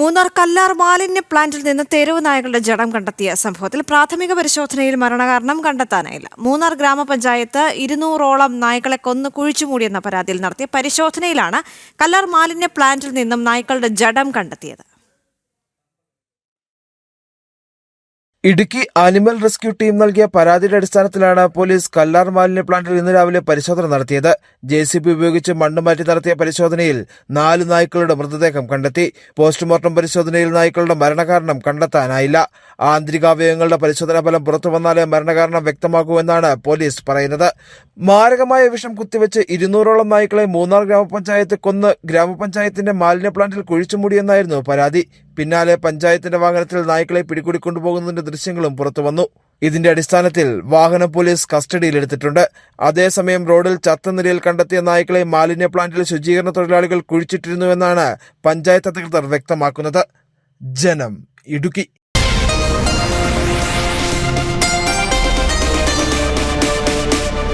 മൂന്നാർ കല്ലാർ മാലിന്യ പ്ലാന്റിൽ നിന്ന് തെരുവ് നായകളുടെ ജഡം കണ്ടെത്തിയ സംഭവത്തിൽ പ്രാഥമിക പരിശോധനയിൽ മരണകാരണം കണ്ടെത്താനായില്ല. മൂന്നാർ ഗ്രാമപഞ്ചായത്ത് ഇരുന്നൂറോളം നായ്ക്കളെ കൊന്ന് കുഴിച്ചുമൂടിയെന്ന പരാതിയിൽ നടത്തിയ പരിശോധനയിലാണ് കല്ലാർ മാലിന്യ പ്ലാന്റിൽ നിന്നും നായ്ക്കളുടെ ജഡം കണ്ടെത്തിയത്. ഇടുക്കി ആനിമൽ റെസ്ക്യൂ ടീം നൽകിയ പരാതിയുടെ അടിസ്ഥാനത്തിലാണ് പോലീസ് കല്ലാർ മാലിന്യ പ്ലാന്റിൽ ഇന്ന് രാവിലെ പരിശോധന നടത്തിയത്. ജെ സി ബി ഉപയോഗിച്ച് മണ്ണ് മാറ്റി നടത്തിയ പരിശോധനയിൽ നാല് നായ്ക്കളുടെ മൃതദേഹം കണ്ടെത്തി. പോസ്റ്റ്മോർട്ടം പരിശോധനയിൽ നായ്ക്കളുടെ മരണകാരണം കണ്ടെത്താനായില്ല. ആന്തരികാവയവങ്ങളുടെ പരിശോധനാ ഫലം പുറത്തു വന്നാലേ മരണകാരണം വ്യക്തമാകൂ എന്നാണ് പോലീസ് പറയുന്നത്. മാരകമായ വിഷം കുത്തിവെച്ച് ഇരുന്നൂറോളം നായ്ക്കളെ മൂന്നാർ ഗ്രാമപഞ്ചായത്ത് കൊന്ന് ഗ്രാമപഞ്ചായത്തിന്റെ മാലിന്യ പ്ലാന്റിൽ കുഴിച്ചുമൂടിയെന്നായിരുന്നു പരാതി. പിന്നാലെ പഞ്ചായത്തിന്റെ വാഹനത്തിൽ നായ്ക്കളെ പിടികൂടി കൊണ്ടുപോകുന്നതിന്റെ ദൃശ്യങ്ങളും പുറത്തുവന്നു ഇതിന്റെ അടിസ്ഥാനത്തിൽ വാഹന പോലീസ് കസ്റ്റഡിയിലെടുത്തിട്ടുണ്ട്. അതേസമയം റോഡിൽ ചത്ത നിലയിൽ കണ്ടെത്തിയ നായ്ക്കളെ മാലിന്യ പ്ലാന്റിൽ ശുചീകരണ തൊഴിലാളികൾ കുഴിച്ചിട്ടിരുന്നുവെന്നാണ് പഞ്ചായത്ത് അധികൃതർ വ്യക്തമാക്കുന്നത്. ജനം ഇടുക്കി.